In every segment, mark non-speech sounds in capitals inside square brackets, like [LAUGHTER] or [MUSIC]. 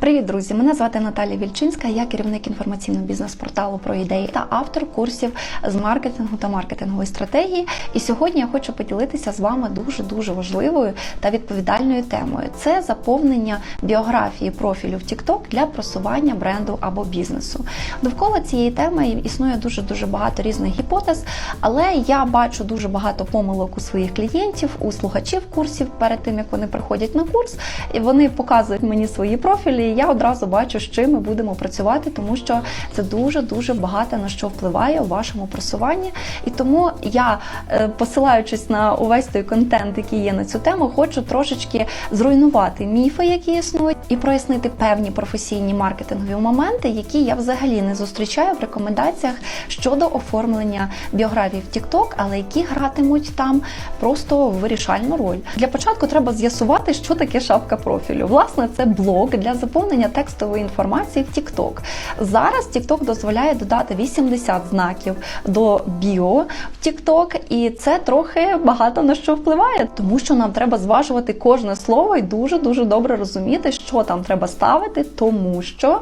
Привіт, друзі! Мене звати Наталія Вільчинська. Я керівник інформаційного бізнес-порталу про ідеї та автор курсів з маркетингу та маркетингової стратегії. І сьогодні я хочу поділитися з вами дуже дуже важливою та відповідальною темою. Це заповнення біографії профілю в TikTok для просування бренду або бізнесу. Довкола цієї теми існує дуже дуже багато різних гіпотез, але я бачу дуже багато помилок у своїх клієнтів, у слухачів курсів перед тим як вони приходять на курс, і вони показують мені свої профілі. Я одразу бачу, з чим ми будемо працювати, тому що це дуже дуже багато на що впливає у вашому просуванні. І тому я, е, посилаючись на увесь той контент, який є на цю тему, хочу трошечки зруйнувати міфи, які існують, і прояснити певні професійні маркетингові моменти, які я взагалі не зустрічаю в рекомендаціях щодо оформлення біографії в TikTok, але які гратимуть там просто вирішальну роль. Для початку треба з'ясувати, що таке шапка профілю. Власне, це блок для заповнення текстової інформації в TikTok. Зараз TikTok дозволяє додати 80 знаків до біо в TikTok, і це трохи багато на що впливає, тому що нам треба зважувати кожне слово і дуже дуже добре розуміти, що там треба ставити, тому що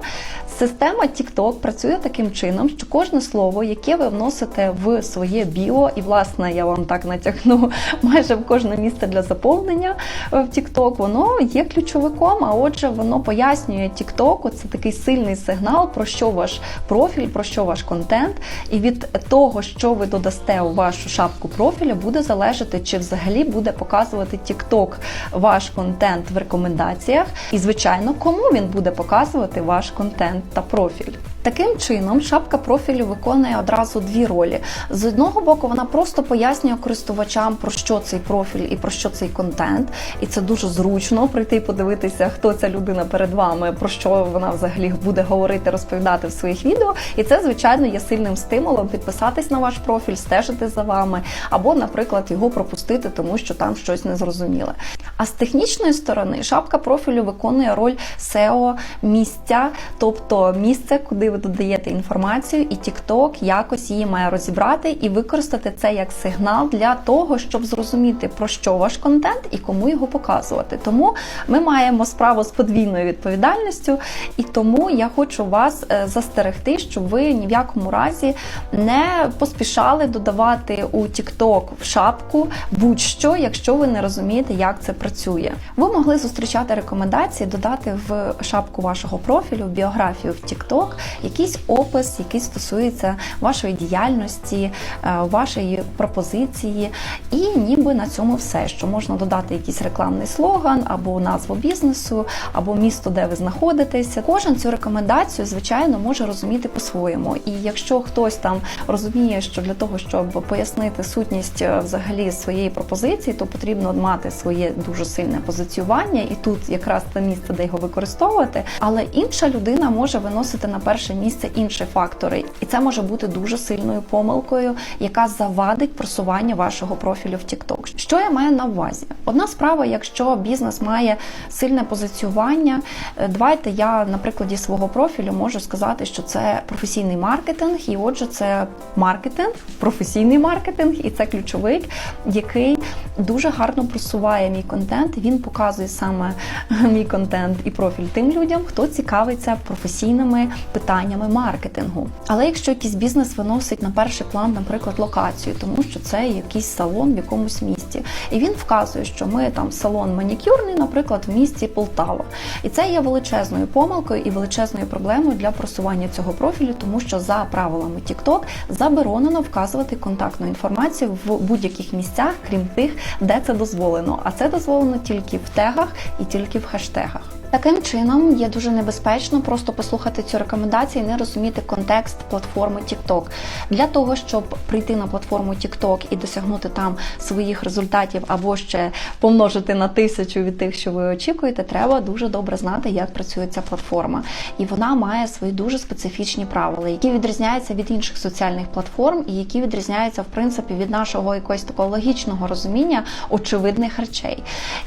система TikTok працює таким чином, що кожне слово, яке ви вносите в своє біо, і власне я вам так натягну [LAUGHS] майже в кожне місце для заповнення в TikTok, воно є ключовиком. А отже, воно пояснює TikTok, це такий сильний сигнал, про що ваш профіль, про що ваш контент, і від того, що ви додасте у вашу шапку профіля, буде залежати, чи взагалі буде показувати TikTok ваш контент в рекомендаціях, і звичайно, кому він буде показувати ваш контент та профіль. Таким чином, шапка профілю виконує одразу дві ролі. З одного боку, вона просто пояснює користувачам, про що цей профіль і про що цей контент. І це дуже зручно прийти і подивитися, хто ця людина перед вами, про що вона взагалі буде говорити, розповідати в своїх відео. І це, звичайно, є сильним стимулом підписатись на ваш профіль, стежити за вами, або, наприклад, його пропустити, тому що там щось незрозуміле. А з технічної сторони шапка профілю виконує роль SEO місця, тобто місце, куди ви додаєте інформацію, і TikTok якось її має розібрати і використати це як сигнал для того, щоб зрозуміти про що ваш контент і кому його показувати. Тому ми маємо справу з подвійною відповідальністю, і тому я хочу вас е, застерегти, щоб ви ні в якому разі не поспішали додавати у TikTok в шапку будь-що, якщо ви не розумієте, як це працює. Ви могли зустрічати рекомендації додати в шапку вашого профілю, в біографію в TikTok якийсь опис, який стосується вашої діяльності, е, вашої пропозиції, і ніби на цьому все, що можна додати якийсь рекламний слоган або назву бізнесу, або місто, де ви знаходитеся. Кожен цю рекомендацію, звичайно, може розуміти по-своєму. І якщо хтось там розуміє, що для того, щоб пояснити сутність е, взагалі своєї пропозиції, то потрібно мати своє дуже сильне позиціювання, і тут якраз це місце, де його використовувати. Але інша людина може виносити на перше місце інші фактори, і це може бути дуже сильною помилкою, яка завадить просування вашого профілю в TikTok. Що я маю на увазі? Одна справа, якщо бізнес має сильне позиціювання, е, давайте я на прикладі свого профілю можу сказати, що це професійний маркетинг, і отже, це маркетинг, професійний маркетинг, і це ключовик, який дуже гарно просуває мій контент. Він показує саме мій контент і профіль тим людям, хто цікавиться професійними питаннями маркетингу. Але якщо якийсь бізнес виносить на перший план, наприклад, локацію, тому що це якийсь салон в якомусь місті, і він вказує, що ми там салон манікюрний, наприклад, в місті Полтава, і це є величезною помилкою і величезною проблемою для просування цього профілю, тому що за правилами TikTok заборонено вказувати контактну інформацію в будь-яких місцях, крім тих, де це дозволено. А це дозволено тільки в тегах і тільки в хештегах. Таким чином є дуже небезпечно просто послухати цю рекомендацію і не розуміти контекст платформи TikTok. Для того, щоб прийти на платформу TikTok і досягнути там своїх результатів або ще помножити на тисячу від тих, що ви очікуєте, треба дуже добре знати, як працює ця платформа. І вона має свої дуже специфічні правила, які відрізняються від інших соціальних платформ, і які відрізняються в принципі від нашого якогось такого логічного розуміння очевидних речей.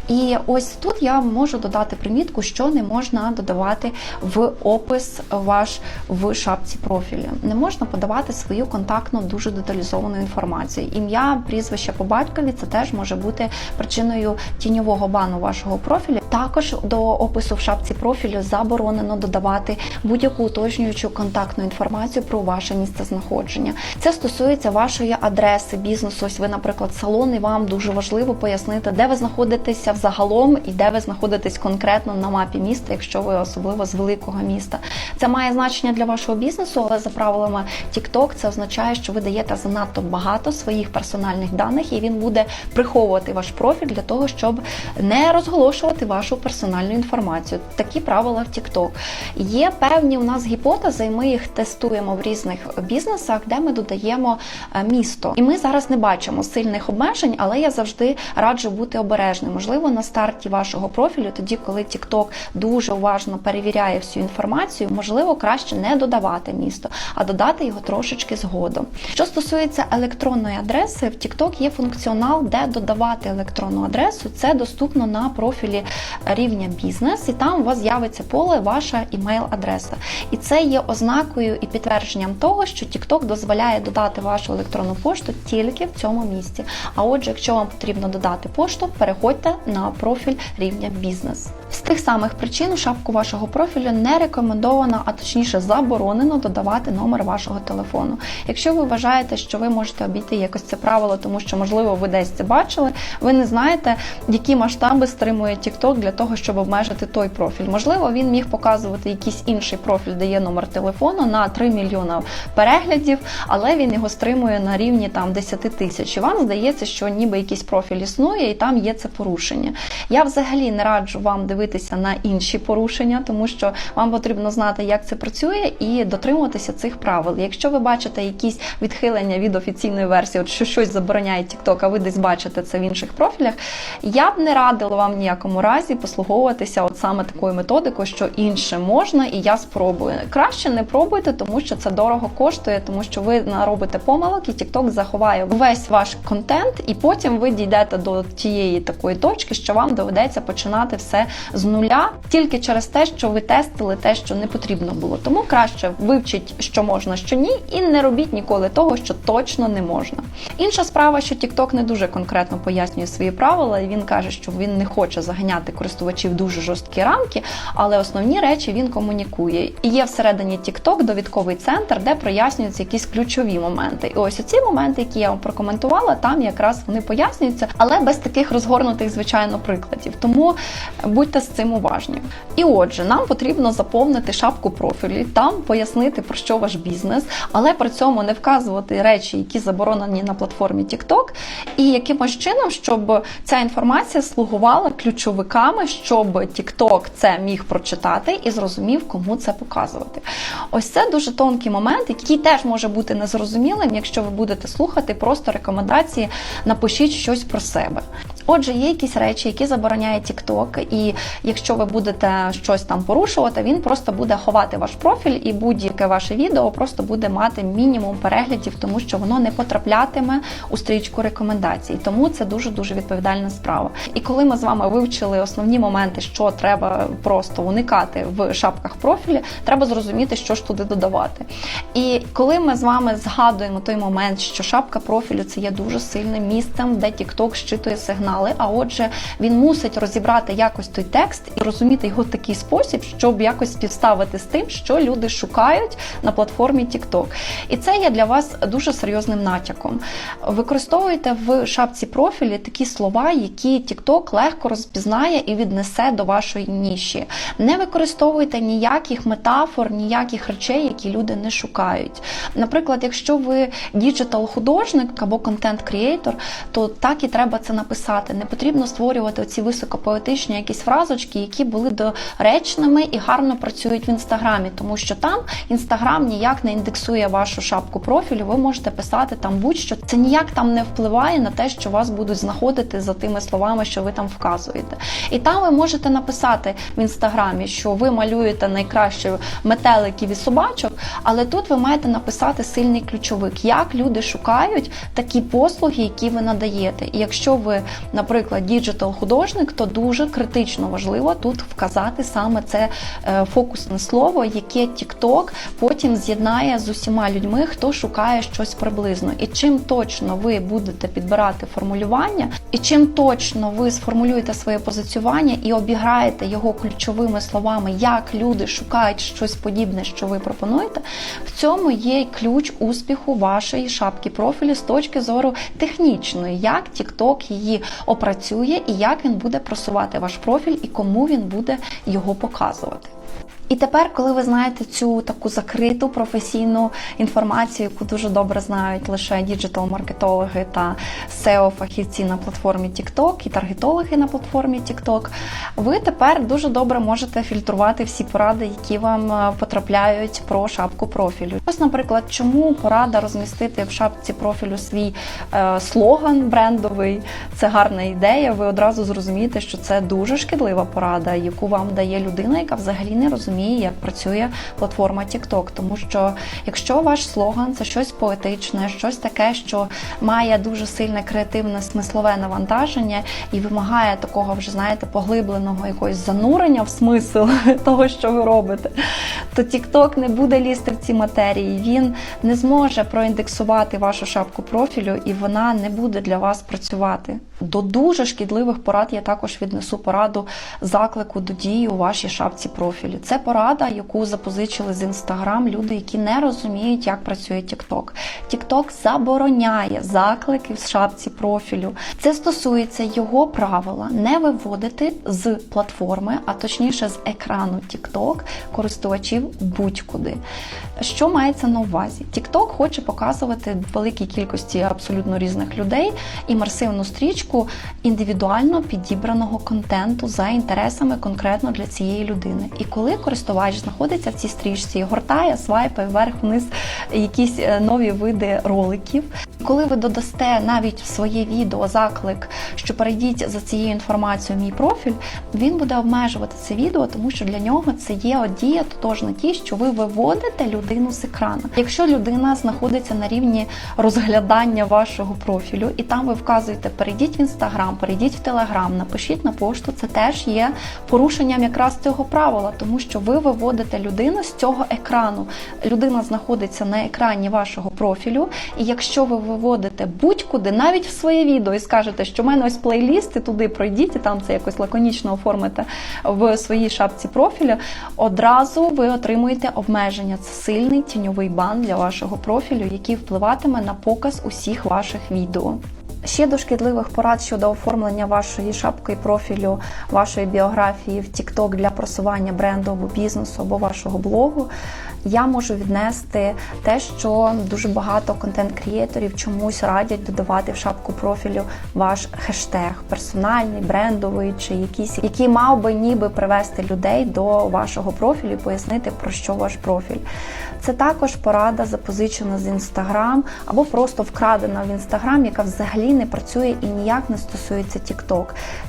І ось тут я можу додати примітку, що не можна додавати в опис ваш в шапці профілю. Не можна подавати свою контактну дуже деталізовану інформацію. Ім'я, прізвище по батькові це теж може бути причиною тіньового бану вашого профілю. Також до опису в шапці профілю заборонено додавати будь-яку уточнюючу контактну інформацію про ваше місце знаходження. Це стосується вашої адреси бізнесу. Ось ви, наприклад, салон, і вам дуже важливо пояснити, де ви знаходитеся взагалом і де ви знаходитесь конкретно на мапі міста, якщо ви особливо з великого міста. Це має значення для вашого бізнесу, але за правилами TikTok це означає, що ви даєте занадто багато своїх персональних даних, і він буде приховувати ваш профіль для того, щоб не розголошувати вашу персональну інформацію. Такі правила в TikTok. Є певні у нас гіпотези, і ми їх тестуємо в різних бізнесах, де ми додаємо е, місто. І ми зараз не бачимо сильних обмежень, але я завжди раджу бути обережним. Можливо, на старті вашого профілю, тоді, коли TikTok дуже уважно перевіряє всю інформацію, можливо, краще не додавати місто, а додати його трошечки згодом. Що стосується електронної адреси, в TikTok є функціонал, де додавати електронну адресу. Це доступно на профілі рівня бізнес, і там у вас з'явиться поле ваша імейл-адреса. І це є ознакою і підтвердженням того, що TikTok дозволяє додати вашу електронну пошту тільки в цьому місці. А отже, якщо вам потрібно додати пошту, переходьте на профіль рівня бізнес. З тих самих причин у шапку вашого профілю не рекомендовано, а точніше заборонено додавати номер вашого телефону. Якщо ви вважаєте, що ви можете обійти якось це правило, тому що можливо ви десь це бачили, ви не знаєте, які масштаби стримує TikTok для того, щоб обмежити той профіль. Можливо, він міг показувати якийсь інший профіль, де є номер телефону на 3 мільйона переглядів, але він його стримує на рівні там 10 тисяч. І вам здається, що ніби якийсь профіль існує, і там є це порушення. Я взагалі не раджу вам дивитися на інші порушення, тому що вам потрібно знати, як це працює, і дотримуватися цих правил. Якщо ви бачите якісь відхилення від офіційної версії, от що щось забороняє TikTok, а ви десь бачите це в інших профілях, я б не радила вам в ніякому разі послуговуватися от саме такою методикою, що інше можна, і я спробую. Краще не пробуйте, тому що це дорого коштує, тому що ви наробите помилок, і TikTok заховає весь ваш контент, і потім ви дійдете до тієї такої точки, що вам доведеться починати все з нуля тільки через те, що ви тестили те, що не потрібно було. Тому краще вивчіть, що можна, що ні, і не робіть ніколи того, що точно не можна. Інша справа, що TikTok не дуже конкретно пояснює свої правила, і він каже, що він не хоче заганяти користувачів дуже жорсткі рамки, але основні речі він комунікує. І є всередині TikTok довідковий центр, де прояснюються якісь ключові моменти. І ось оці моменти, які я вам прокоментувала, там якраз вони пояснюються, але без таких розгорнутих, звичайно, прикладів. Тому будьте з цим уважні. І отже, нам потрібно заповнити шапку профілі, там пояснити про що ваш бізнес, але при цьому не вказувати речі, які заборонені на платформі TikTok, і якимось чином, щоб ця інформація слугувала ключовиками, щоб TikTok це міг прочитати і зрозумів, кому це показувати. Ось це дуже тонкий момент, який теж може бути незрозумілим, якщо ви будете слухати просто рекомендації, напишіть щось про себе. Отже, є якісь речі, які забороняє TikTok, і якщо ви будете щось там порушувати, він просто буде ховати ваш профіль, і будь-яке ваше відео просто буде мати мінімум переглядів, тому що воно не потраплятиме у стрічку рекомендацій. Тому це дуже дуже відповідальна справа. І коли ми з вами вивчили основні моменти, що треба просто уникати в шапках профілі, треба зрозуміти, що ж туди додавати. І коли ми з вами згадуємо той момент, що шапка профілю це є дуже сильним місцем, де TikTok щитує сигнали. А отже, він мусить розібрати якось той текст і розуміти його в такий спосіб, щоб якось співставити з тим, що люди шукають на платформі TikTok. І це є для вас дуже серйозним натяком. Використовуйте в шапці профілі такі слова, які TikTok легко розпізнає і віднесе до вашої ніші. Не використовуйте ніяких метафор, ніяких речей, які люди не шукають. Наприклад, якщо ви діджитал-художник або контент-крієйтор, то так і треба це написати. Не потрібно створювати оці високопоетичні якісь фразочки, які були доречними і гарно працюють в інстаграмі, тому що там інстаграм ніяк не індексує вашу шапку профілю. Ви можете писати там будь-що. Це ніяк там не впливає на те, що вас будуть знаходити за тими словами, що ви там вказуєте. І там ви можете написати в інстаграмі, що ви малюєте найкраще метеликів і собачок, але тут ви маєте написати сильний ключовик, як люди шукають такі послуги, які ви надаєте. І якщо ви наприклад, діджитал художник, то дуже критично важливо тут вказати саме це е, фокусне слово, яке TikTok потім з'єднає з усіма людьми, хто шукає щось приблизно. І чим точно ви будете підбирати формулювання, і чим точно ви сформулюєте своє позиціювання і обіграєте його ключовими словами, як люди шукають щось подібне, що ви пропонуєте, в цьому є ключ успіху вашої шапки профілю з точки зору технічної, як TikTok її опрацює і як він буде просувати ваш профіль і кому він буде його показувати. І тепер, коли ви знаєте цю таку закриту професійну інформацію, яку дуже добре знають лише діджитал-маркетологи та SEO-фахівці на платформі TikTok і таргетологи на платформі TikTok, ви тепер дуже добре можете фільтрувати всі поради, які вам е, потрапляють про шапку профілю. Ось, наприклад, чому порада розмістити в шапці профілю свій е, слоган брендовий. Це гарна ідея. Ви одразу зрозумієте, що це дуже шкідлива порада, яку вам дає людина, яка взагалі не розуміє, як працює платформа TikTok. Тому що якщо ваш слоган це щось поетичне, щось таке, що має дуже сильне креативне смислове навантаження і вимагає такого вже знаєте поглибленого якогось занурення в смисл [LAUGHS] того, що ви робите, то TikTok не буде лізти в ці матерії. Він не зможе проіндексувати вашу шапку профілю, і вона не буде для вас працювати. До дуже шкідливих порад я також віднесу пораду заклику до дії у вашій шапці профілю. Це порада, яку запозичили з Instagram люди, які не розуміють, як працює TikTok. TikTok забороняє заклики в шапці профілю. Це стосується його правила не виводити з платформи, а точніше з екрану TikTok користувачів будь-куди. Що мається на увазі? TikTok хоче показувати великій кількості абсолютно різних людей імерсивну стрічку індивідуально підібраного контенту за інтересами конкретно для цієї людини. І коли користувач знаходиться в цій стрічці, гортає, свайпає вверх-вниз якісь е, нові види роликів. Коли ви додасте навіть в своє відео заклик, що перейдіть за цією інформацією мій профіль, він буде обмежувати це відео, тому що для нього це є дія тотожна ті, що ви виводите людину з екрану. Якщо людина знаходиться на рівні розглядання вашого профілю, і там ви вказуєте, перейдіть в інстаграм, перейдіть в телеграм, напишіть на пошту, це теж є порушенням якраз цього правила, тому що ви виводите людину з цього екрану. Людина знаходиться на екрані вашого профілю, і якщо ви виводите будь-куди, навіть в своє відео, і скажете, що в мене ось плейлісти, туди пройдіть, і там це якось лаконічно оформите в своїй шапці профілю, одразу ви отримуєте обмеження. Це сильний тіньовий бан для вашого профілю, який впливатиме на показ усіх ваших відео. Ще до шкідливих порад щодо оформлення вашої шапки профілю, вашої біографії в TikTok для просування бренду або бізнесу або вашого блогу. Я можу віднести те, що дуже багато контент-крієторів чомусь радять додавати в шапку профілю ваш хештег персональний, брендовий чи якийсь, який мав би ніби привести людей до вашого профілю і пояснити про що ваш профіль. Це також порада запозичена з Instagram або просто вкрадена в Instagram, яка взагалі не працює і ніяк не стосується TikTok.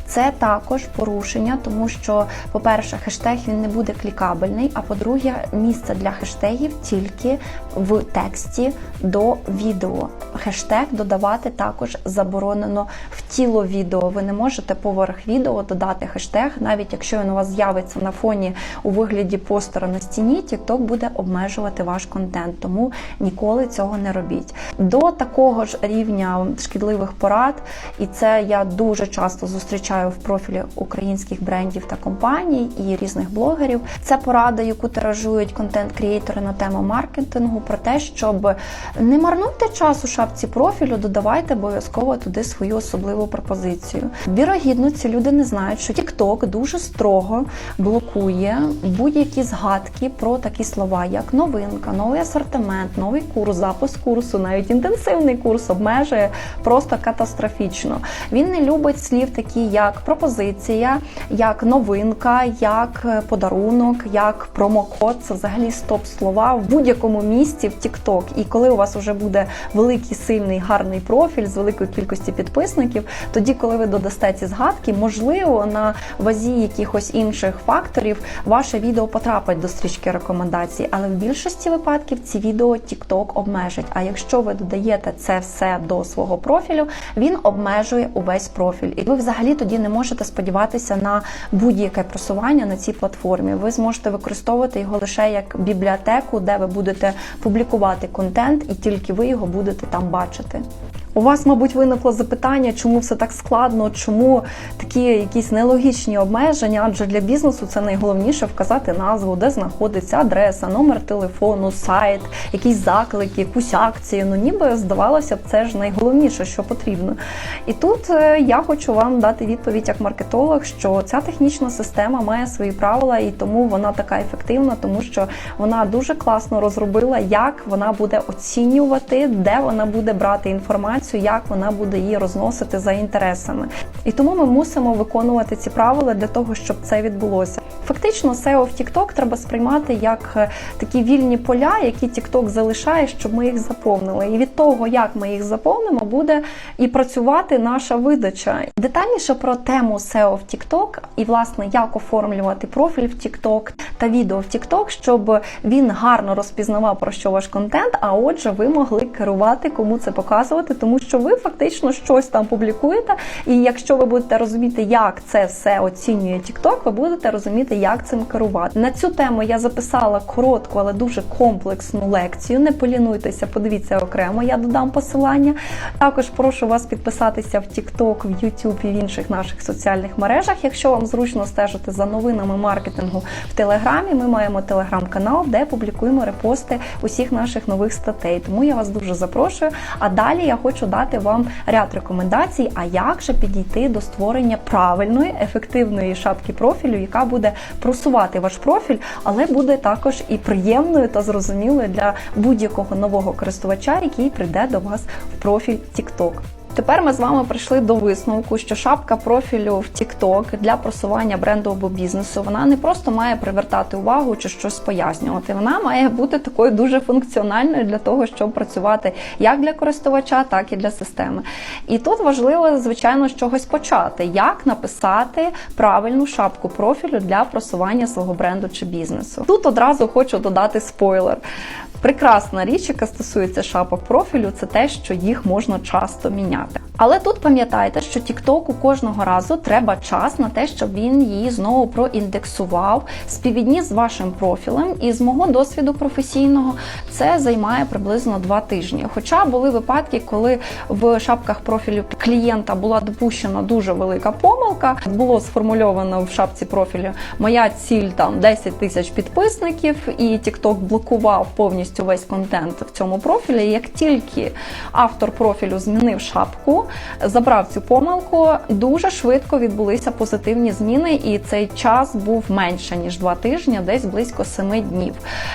Це також порушення, тому що, по-перше, хештег він не буде клікабельний, а по-друге, місце для хештегів тільки в тексті до відео. Хештег додавати також заборонено в тіло відео. Ви не можете поверх відео додати хештег, навіть якщо він у вас з'явиться на фоні у вигляді постера на стіні, TikTok буде обмежувати ваш контент, тому ніколи цього не робіть. До такого ж рівня шкідливих порад, і це я дуже часто зустрічаю в профілі українських брендів та компаній і різних блогерів. Це порада, яку тиражують контент-крієтори на тему маркетингу, про те, щоб не марнути час у шапці профілю, додавайте обов'язково туди свою особливу пропозицію. Вірогідно, ці люди не знають, що TikTok дуже строго блокує будь-які згадки про такі слова, як новинка, новий асортимент, новий курс, запуск курсу, навіть інтенсивний курс обмежує просто катастрофічно. Він не любить слів, такі як пропозиція, як новинка, як подарунок, як промокод. Це взагалі стоп-слова в будь-якому місці в TikTok. І коли у вас вже буде великий, сильний, гарний профіль з великою кількістю підписників, тоді, коли ви додасте ці згадки, можливо, на вазі якихось інших факторів ваше відео потрапить до стрічки рекомендацій, але в більшості випадків ці відео TikTok обмежить. А якщо ви додаєте це все до свого профілю, він обмежує увесь профіль. І ви взагалі тоді не можете сподіватися на будь-яке просування на цій платформі. Ви зможете використовувати його лише як бібліотеку, де ви будете публікувати контент, і тільки ви його будете там бачити. У вас, мабуть, виникло запитання, чому все так складно, чому такі якісь нелогічні обмеження, адже для бізнесу це найголовніше вказати назву, де знаходиться адреса, номер телефону, сайт, якісь заклики, якусь акцію. Ну ніби здавалося б, це ж найголовніше, що потрібно. І тут е, я хочу вам дати відповідь як маркетолог, що ця технічна система має свої правила, і тому вона така ефективна, тому що вона дуже класно розробила, як вона буде оцінювати, де вона буде брати інформацію як вона буде її розносити за інтересами. І тому ми мусимо виконувати ці правила для того, щоб це відбулося. Фактично, SEO в TikTok треба сприймати як е, такі вільні поля, які TikTok залишає, щоб ми їх заповнили. І від того, як ми їх заповнимо, буде і працювати наша видача. Детальніше про тему SEO в TikTok і власне як оформлювати профіль в TikTok та відео в TikTok, щоб він гарно розпізнавав про що ваш контент. А отже, ви могли керувати, кому це показувати, тому що ви фактично щось там публікуєте. І якщо ви будете розуміти, як це все оцінює TikTok, ви будете розуміти, як цим керувати. На цю тему я записала коротку, але дуже комплексну лекцію. Не полінуйтеся, подивіться окремо, я додам посилання. Також прошу вас підписатися в TikTok, в YouTube і в інших наших соціальних мережах. Якщо вам зручно стежити за новинами маркетингу в Телеграмі, ми маємо телеграм-канал, де публікуємо репости усіх наших нових статей. Тому я вас дуже запрошую. А далі я хочу дати вам ряд рекомендацій, а як же підійти до створення правильної, ефективної шапки профілю, яка буде просувати ваш профіль, але буде також і приємною та зрозумілою для будь-якого нового користувача, який прийде до вас в профіль TikTok. Тепер ми з вами прийшли до висновку, що шапка профілю в TikTok для просування бренду або бізнесу вона не просто має привертати увагу чи щось пояснювати. Вона має бути такою дуже функціональною для того, щоб працювати як для користувача, так і для системи. І тут важливо, звичайно, з чогось почати, як написати правильну шапку профілю для просування свого бренду чи бізнесу. Тут одразу хочу додати спойлер. Прекрасна річ, яка стосується шапок профілю, це те, що їх можна часто міняти. Але тут пам'ятайте, що TikTok кожного разу треба час на те, щоб він її знову проіндексував, співвідніс з вашим профілем. І з мого досвіду професійного це займає приблизно два тижні. Хоча були випадки, коли в шапках профілю клієнта була допущена дуже велика помилка, було сформульовано в шапці профілю моя ціль там 10 тисяч підписників, і TikTok блокував повністю весь контент в цьому профілі. Як тільки автор профілю змінив шапку, забрав цю помилку, дуже швидко відбулися позитивні зміни, і цей час був менше ніж два тижні, десь близько семи днів.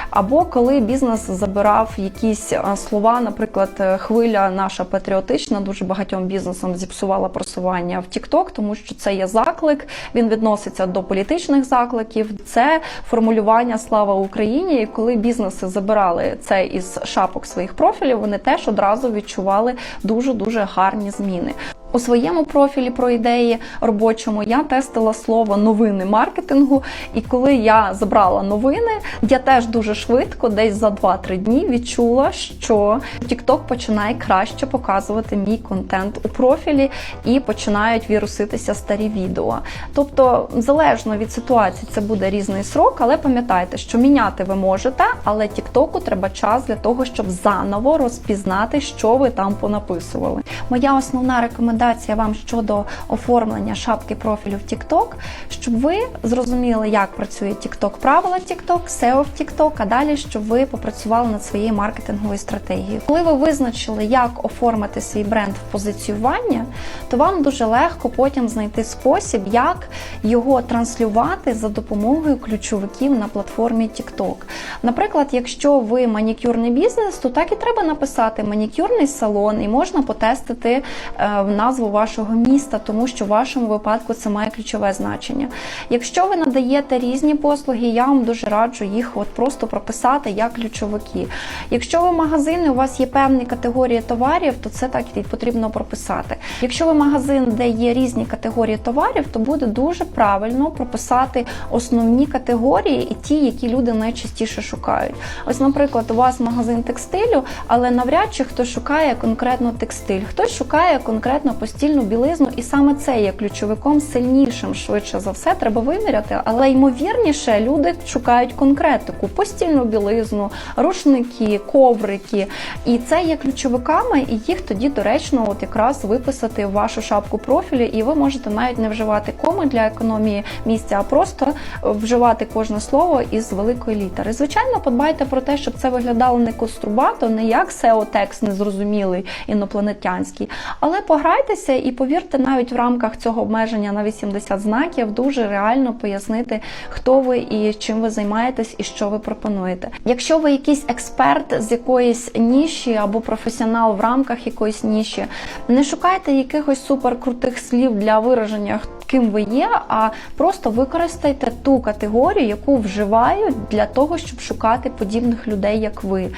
Або коли бізнес забирав якісь слова, наприклад, хвиля наша патріотична, дуже багатьом бізнесам зіпсувала просування в TikTok, тому що це є заклик. Він відноситься до політичних закликів. Це формулювання Слава Україні. І коли бізнеси забирали це із шапок своїх профілів, вони теж одразу відчували дуже дуже гарні зміни. У своєму профілі про ідеї робочому я тестила слово новини маркетингу, і коли я забрала новини, я теж дуже швидко, десь за 2-3 дні, відчула, що TikTok починає краще показувати мій контент у профілі і починають віруситися старі відео. Тобто, залежно від ситуації, це буде різний срок, але пам'ятайте, що міняти ви можете, але TikTok треба час для того, щоб заново розпізнати, що ви там понаписували. Моя основна рекомендація рекомендація вам щодо оформлення шапки профілю в TikTok, щоб ви зрозуміли, як працює TikTok, правила TikTok, SEO в TikTok, а далі, щоб ви попрацювали над своєю маркетинговою стратегією. Коли ви визначили, як оформити свій бренд в позиціювання, то вам дуже легко потім знайти спосіб, як його транслювати за допомогою ключовиків на платформі TikTok. Наприклад, якщо ви манікюрний бізнес, то так і треба написати манікюрний салон, і можна потестити е, на назву вашого міста, тому що в вашому випадку це має ключове значення. Якщо ви надаєте різні послуги, я вам дуже раджу їх от просто прописати як ключовики. Якщо ви магазини, у вас є певні категорії товарів, то це так і потрібно прописати. Якщо ви магазин, де є різні категорії товарів, то буде дуже правильно прописати основні категорії і ті, які люди найчастіше шукають. Ось, наприклад, у вас магазин текстилю, але навряд чи хтось шукає конкретно текстиль, хтось шукає конкретно постільну білизну, і саме це є ключовиком сильнішим, швидше за все, треба виміряти. Але ймовірніше люди шукають конкретику: постільну білизну, рушники, коврики. І це є ключовиками, і їх тоді доречно от якраз виписати в вашу шапку профілю, і ви можете навіть не вживати коми для економії місця, а просто вживати кожне слово із великої літери. Звичайно, подбайте про те, щоб це виглядало не кострубато, не як SEO-текст незрозумілий інопланетянський, але пограйтеся і повірте, навіть в рамках цього обмеження на 80 знаків дуже реально пояснити, хто ви і чим ви займаєтесь і що ви пропонуєте. Якщо ви якийсь експерт з якоїсь ніші або професіонал в рамках якоїсь ніші, не шукайте якихось суперкрутих слів для вираження. Ким ви є, а просто використайте ту категорію, яку вживають для того, щоб шукати подібних людей, як ви.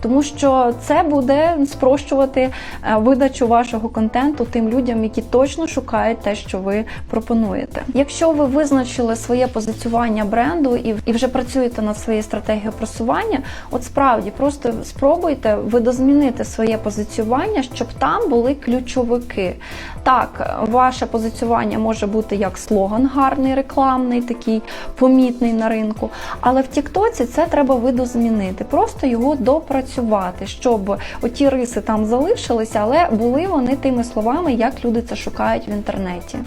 Тому що це буде спрощувати е, видачу вашого контенту тим людям, які точно шукають те, що ви пропонуєте. Якщо ви визначили своє позиціювання бренду і і вже працюєте над своєю стратегією просування, от справді просто спробуйте видозмінити своє позиціювання, щоб там були ключовики. Так, ваше позиціювання може бути як слоган гарний, рекламний, такий помітний на ринку. Але в Тіктоці це треба видозмінити, просто його допрацювати, щоб оті риси там залишилися, але були вони тими словами, як люди це шукають в інтернеті.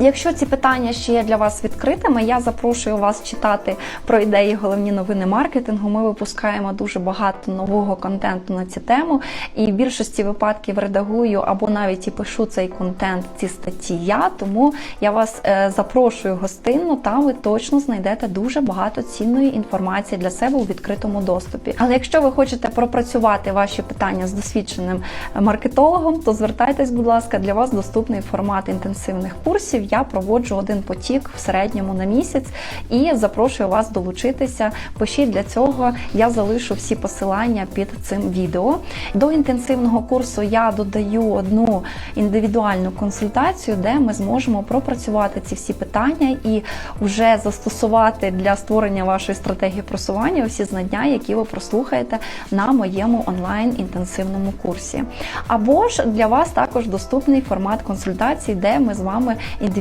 Якщо ці питання ще є для вас відкритими, я запрошую вас читати про ідеї головні новини маркетингу. Ми випускаємо дуже багато нового контенту на цю тему, і в більшості випадків редагую або навіть і пишу цей контент, ці статті я. Тому я вас е, запрошую гостинно, там ви точно знайдете дуже багато цінної інформації для себе у відкритому доступі. Але якщо ви хочете пропрацювати ваші питання з досвідченим маркетологом, то звертайтесь, будь ласка, для вас доступний формат інтенсивних курсів я проводжу один потік в середньому на місяць і запрошую вас долучитися. Пишіть для цього, я залишу всі посилання під цим відео. До інтенсивного курсу я додаю одну індивідуальну консультацію, де ми зможемо пропрацювати ці всі питання і вже застосувати для створення вашої стратегії просування всі знання, які ви прослухаєте на моєму онлайн інтенсивному курсі. Або ж для вас також доступний формат консультацій, де ми з вами індивідуально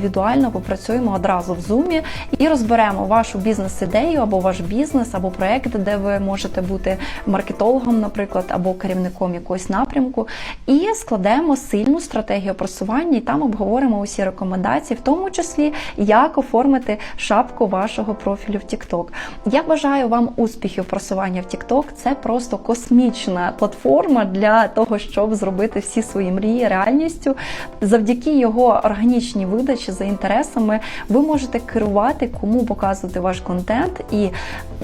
попрацюємо одразу в зумі і розберемо вашу бізнес-ідею або ваш бізнес, або проект, де ви можете бути маркетологом, наприклад, або керівником якогось напрямку, і складемо сильну стратегію просування, і там обговоримо усі рекомендації, в тому числі як оформити шапку вашого профілю в TikTok. Я бажаю вам успіхів просування в TikTok. Це просто космічна платформа для того, щоб зробити всі свої мрії реальністю. Завдяки його органічній видачі за інтересами ви можете керувати, кому показувати ваш контент і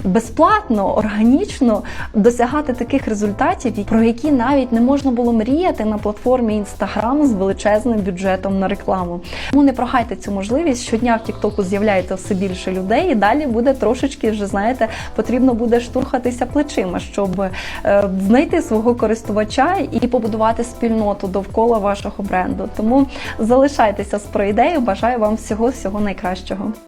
безплатно, органічно досягати таких результатів, про які навіть не можна було мріяти на платформі Instagram з величезним бюджетом на рекламу. Тому не прохайте цю можливість. Щодня в Тіктоку з'являється все більше людей, і далі буде трошечки вже знаєте, потрібно буде штурхатися плечима, щоб е, знайти свого користувача і побудувати спільноту довкола вашого бренду. Тому залишайтеся з про ідею. Бажаю вам всього всього найкращого.